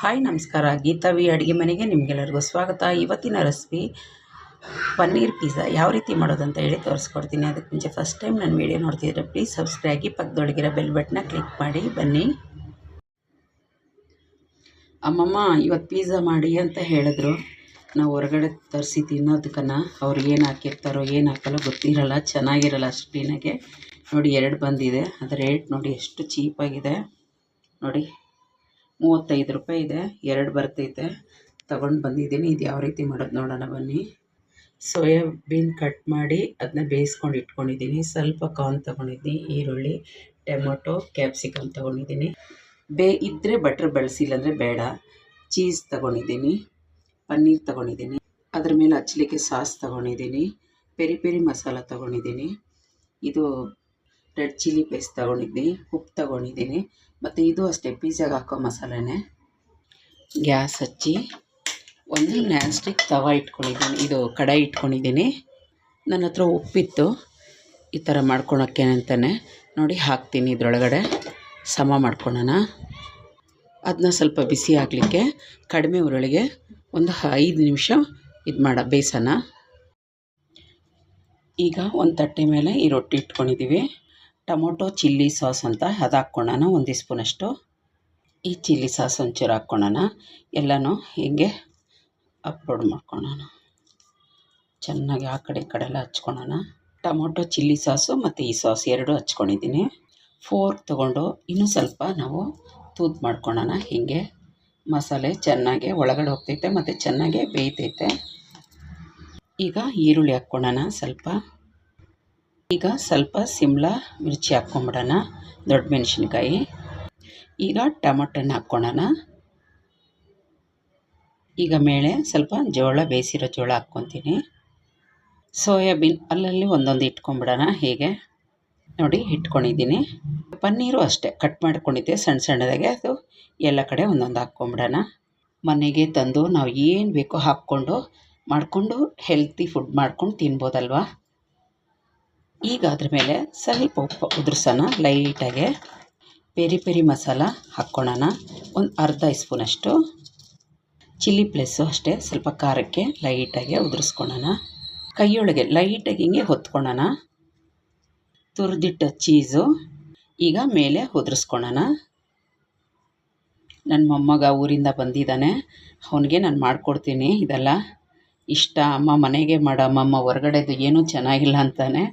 Hi, ನಮಸ್ಕಾರ. Geetha V, ಅಡುಗೆ ಮನೆಗೆ ನಿಮಗೆಲ್ಲರಿಗೂ ಸ್ವಾಗತ. ಇವತ್ತಿನ ರೆಸಿಪಿ ಪನ್ನೀರ್ ಪಿಜ್ಜಾ ಯಾವ ರೀತಿ ಮಾಡೋದಂತ ಹೇಳಿ ತೋರಿಸ್ಕೊಡ್ತೀನಿ. ಅದಕ್ಕೆ ಮುಂಚೆ ಫಸ್ಟ್ ಟೈಮ್ ನಾನು ವೀಡಿಯೋ ನೋಡ್ತಿದ್ರೆ ಪ್ಲೀಸ್ ಸಬ್ಸ್ಕ್ರೈಬ್ ಆಗಿ ಪಕ್ಕದೊಳಗಿರೋ ಬೆಲ್ ಬಟನ್ನ ಕ್ಲಿಕ್ ಮಾಡಿ. ಬನ್ನಿ. ಅಮ್ಮಮ್ಮ ಇವತ್ತು ಪಿಜ್ಜಾ ಮಾಡಿ ಅಂತ ಹೇಳಿದ್ರು. ನಾವು ಹೊರಗಡೆ ತರಿಸಿ ತಿನ್ನೋದಕ್ಕನ್ನು ಅವ್ರು ಏನು ಹಾಕಿರ್ತಾರೋ, ಏನು ಹಾಕಲ್ಲ ಗೊತ್ತಿರಲ್ಲ. ಚೆನ್ನಾಗಿರಲ್ಲ ಅಷ್ಟು ಕ್ಲೀನಾಗೆ ನೋಡಿ, ಎರಡು ಬಂದಿದೆ. ಅದರ ರೇಟ್ ನೋಡಿ, ಎಷ್ಟು ಚೀಪಾಗಿದೆ ನೋಡಿ. ಮೂವತ್ತೈದು ರೂಪಾಯಿ ಇದೆ, ಎರಡು ಬರ್ತೈತೆ. ತಗೊಂಡು ಬಂದಿದ್ದೀನಿ, ಇದು ಯಾವ ರೀತಿ ಮಾಡೋದು ನೋಡೋಣ ಬನ್ನಿ. ಸೋಯಾಬೀನ್ ಕಟ್ ಮಾಡಿ ಅದನ್ನ ಬೇಯಿಸ್ಕೊಂಡು ಇಟ್ಕೊಂಡಿದ್ದೀನಿ. ಸ್ವಲ್ಪ ಕಾರ್ನ್ ತೊಗೊಂಡಿದ್ದೀನಿ, ಈರುಳ್ಳಿ, ಟೊಮೊಟೊ ಕ್ಯಾಪ್ಸಿಕಮ್ ತೊಗೊಂಡಿದ್ದೀನಿ. ಬೇ ಇದ್ದರೆ ಬಟ್ರ್ ಬಳಸಿಲ್ಲ ಅಂದರೆ ಬೇಡ. ಚೀಸ್ ತೊಗೊಂಡಿದ್ದೀನಿ, ಪನ್ನೀರ್ ತೊಗೊಂಡಿದ್ದೀನಿ. ಅದ್ರ ಮೇಲೆ ಹಚ್ಚಲಿಕ್ಕೆ ಸಾಸ್ ತೊಗೊಂಡಿದ್ದೀನಿ. ಪೆರಿ ಪೆರಿ ಮಸಾಲ ತೊಗೊಂಡಿದ್ದೀನಿ. ಇದು ರೆಡ್ ಚಿಲ್ಲಿ ಪೇಸ್ಟ್ ತೊಗೊಂಡಿದ್ದೀನಿ, ಉಪ್ಪು ತೊಗೊಂಡಿದ್ದೀನಿ. ಮತ್ತು ಇದು ಅಷ್ಟೇ ಪಿಜ್ಜಾಗೆ ಹಾಕೋ ಮಸಾಲೆನೇ. ಗ್ಯಾಸ್ ಹಚ್ಚಿ ಒಂದು ನ್ಯಾನ್ ಸ್ಟಿಕ್ ತವ ಇಟ್ಕೊಂಡಿದ್ದೀನಿ. ಇದು ಕಡಾಯಿ ಇಟ್ಕೊಂಡಿದ್ದೀನಿ. ನನ್ನ ಹತ್ರ ಉಪ್ಪಿತ್ತು. ಈ ಥರ ಮಾಡ್ಕೊಳಕ್ಕೆ ಅಂತಲೇ ನೋಡಿ ಹಾಕ್ತೀನಿ ಇದರೊಳಗಡೆ. ಸಮ ಮಾಡ್ಕೊಳೋಣ. ಅದನ್ನ ಸ್ವಲ್ಪ ಬಿಸಿ ಆಗಲಿಕ್ಕೆ ಕಡಿಮೆ ಉರುಳಿಗೆ ಒಂದು ಐದು ನಿಮಿಷ ಇದು ಮಾಡ ಬೇಯಿಸೋಣ ಈಗ ಒಂದು ತಟ್ಟೆ ಮೇಲೆ ಈ ರೊಟ್ಟಿ ಇಟ್ಕೊಂಡಿದ್ದೀವಿ ಟೊಮೊಟೊ ಚಿಲ್ಲಿ ಸಾಸ್ ಅಂತ ಅದು ಹಾಕ್ಕೊಳ್ಳೋಣ ಒಂದು ಸ್ಪೂನಷ್ಟು. ಈ ಚಿಲ್ಲಿ ಸಾಸ್ ಒಂಚೂರು ಹಾಕ್ಕೊಳ್ಳೋಣ ಎಲ್ಲನೂ ಹೀಗೆ ಅಪ್ಲೋಡ್ ಮಾಡ್ಕೊಳ್ಳೋಣ ಚೆನ್ನಾಗಿ ಆ ಕಡೆ ಈ ಕಡೆ ಎಲ್ಲ ಹಚ್ಕೊಳ್ಳೋಣ ಟೊಮೊಟೊ, ಚಿಲ್ಲಿ ಸಾಸು ಮತ್ತು ಈ ಸಾಸ್ ಎರಡು ಹಚ್ಕೊಂಡಿದ್ದೀನಿ. ಫೋರ್ಕ್ ತೊಗೊಂಡು ಇನ್ನೂ ಸ್ವಲ್ಪ ನಾವು ತೂತು ಮಾಡ್ಕೊಳ್ಳೋಣ ಹೀಗೆ ಮಸಾಲೆ ಚೆನ್ನಾಗಿ ಒಳಗಡೆ ಹೋಗ್ತೈತೆ ಮತ್ತು ಚೆನ್ನಾಗೆ ಬೇಯ್ತೈತೆ. ಈಗ ಈರುಳ್ಳಿ ಹಾಕ್ಕೊಳ್ಳೋಣ ಸ್ವಲ್ಪ. ಈಗ ಸ್ವಲ್ಪ ಸಿಮ್ಲಾ ಮಿರ್ಚಿ ಹಾಕ್ಕೊಂಬಿಡೋಣ, ದೊಡ್ಡ ಮೆಣಸಿನ್ಕಾಯಿ. ಈಗ ಟೊಮಟೊನ ಹಾಕ್ಕೊಳ್ಳೋಣ ಈಗ ಮೇಲೆ ಸ್ವಲ್ಪ ಜೋಳ, ಬೇಯಿಸಿರೋ ಜೋಳ ಹಾಕ್ಕೊತೀನಿ. ಸೋಯಾಬೀನ್ ಅಲ್ಲಲ್ಲಿ ಒಂದೊಂದು ಇಟ್ಕೊಂಬಿಡೋಣ, ಹೀಗೆ. ನೋಡಿ, ಇಟ್ಕೊಂಡಿದ್ದೀನಿ. ಪನ್ನೀರು ಅಷ್ಟೇ, ಕಟ್ ಮಾಡ್ಕೊಂಡಿದ್ದೆ, ಸಣ್ಣ ಸಣ್ಣದಾಗೆ. ಅದು ಎಲ್ಲ ಕಡೆ ಒಂದೊಂದು ಹಾಕ್ಕೊಂಬಿಡೋಣ. ಮನೆಗೆ ತಂದು ನಾವು ಏನು ಬೇಕೋ ಹಾಕ್ಕೊಂಡು, ಮಾಡಿಕೊಂಡು ಹೆಲ್ತಿ ಫುಡ್ ಮಾಡ್ಕೊಂಡು ತಿನ್ಬೋದಲ್ವ? ಈಗ ಅದ್ರ ಮೇಲೆ ಸ್ವಲ್ಪ ಉಪ್ಪು ಉದುರ್ಸೋಣ ಲೈಟಾಗೆ. ಪೆರಿ ಪೆರಿ ಮಸಾಲ ಹಾಕ್ಕೊಳ್ಳೋಣ ಒಂದು ಅರ್ಧ ಸ್ಪೂನಷ್ಟು ಚಿಲ್ಲಿ ಪ್ಲೇಸು ಅಷ್ಟೇ, ಸ್ವಲ್ಪ ಖಾರಕ್ಕೆ ಲೈಟಾಗೆ ಉದುರಿಸ್ಕೊಳ್ಳೋಣ ಕೈಯೊಳಗೆ ಲೈಟಾಗಿ ಹಿಂಗೆ ಹೊತ್ಕೊಳ್ಳೋಣ ತುರಿದಿಟ್ಟ ಚೀಸು ಈಗ ಮೇಲೆ ಉದುರಿಸ್ಕೊಳ್ಳೋಣ ನನ್ನ ಮೊಮ್ಮಗ ಊರಿಂದ ಬಂದಿದ್ದಾನೆ. ಅವನಿಗೆ ನಾನು ಮಾಡಿಕೊಡ್ತೀನಿ ಇದೆಲ್ಲ. ಇಷ್ಟ, ಅಮ್ಮ ಮನೆಗೆ ಮಾಡಮ್ಮಮ್ಮ ಹೊರ್ಗಡೆದು ಏನೂ ಚೆನ್ನಾಗಿಲ್ಲ ಅಂತಾನೆ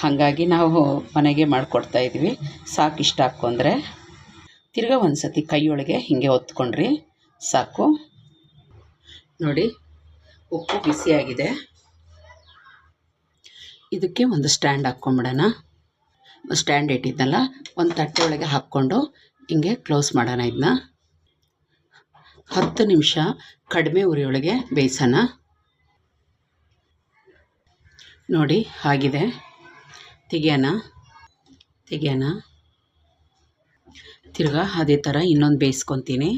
ಹಾಗಾಗಿ ನಾವು ಮನೆಗೆ ಮಾಡಿಕೊಡ್ತಾಯಿದ್ವಿ ಸಾಕು ಇಷ್ಟ ಹಾಕ್ಕೊಂಡ್ರೆ ತಿರ್ಗಾ ಒಂದು ಸತಿ ಕೈಯೊಳಗೆ ಹೀಗೆ ಹೊತ್ಕೊಂಡ್ರಿ. ಸಾಕು. ನೋಡಿ, ಉಪ್ಪು ಬಿಸಿಯಾಗಿದೆ. ಇದಕ್ಕೆ ಒಂದು ಸ್ಟ್ಯಾಂಡ್ ಹಾಕ್ಕೊಂಬಿಡೋಣ. ಸ್ಟ್ಯಾಂಡ್ ಇಟ್ಟಿದ್ದಲ್ಲ, ಒಂದು ತಟ್ಟೆ ಒಳಗೆ ಹಾಕ್ಕೊಂಡು ಹಿಂಗೆ ಕ್ಲೋಸ್ ಮಾಡೋಣ ಇದನ್ನ. ಹತ್ತು ನಿಮಿಷ ಕಡಿಮೆ ಉರಿಯೊಳಗೆ ಬೇಯಿಸೋಣ. ನೋಡಿ, ಆಗಿದೆ. ತೆಗಿಯೋಣ. ತೆಗಿಯೋಣ. ತಿರ್ಗಾ ಅದೇ ಥರ ಇನ್ನೊಂದು ಬೇಯಿಸ್ಕೊತೀನಿ.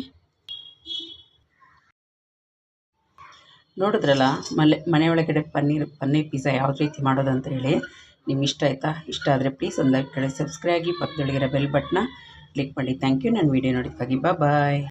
ನೋಡಿದ್ರಲ್ಲ, ಮಲೆ, ಮನೆ ಒಳಗಡೆ ಪನ್ನೀರ್ ಪನ್ನೀರ್ ಪಿಜ್ಜಾ ಯಾವ ರೀತಿ ಮಾಡೋದು ಅಂತ ಹೇಳಿ. ನಿಮ್ಗೆ ಇಷ್ಟ ಆಯಿತಾ? ಇಷ್ಟ ಆದರೆ ಪ್ಲೀಸ್ ಒಂದು ಕಡೆ ಸಬ್ಸ್ಕ್ರೈಬ್ ಆಗಿ ಪಕ್ಕದೊಳಗಿರೋ ಬೆಲ್ ಬಟ್ನ ಕ್ಲಿಕ್ ಮಾಡಿ. ಥ್ಯಾಂಕ್ ಯು ನನ್ನ ವೀಡಿಯೋ ನೋಡಿದ್ದಕ್ಕಾಗಿ. ಬಾಯ್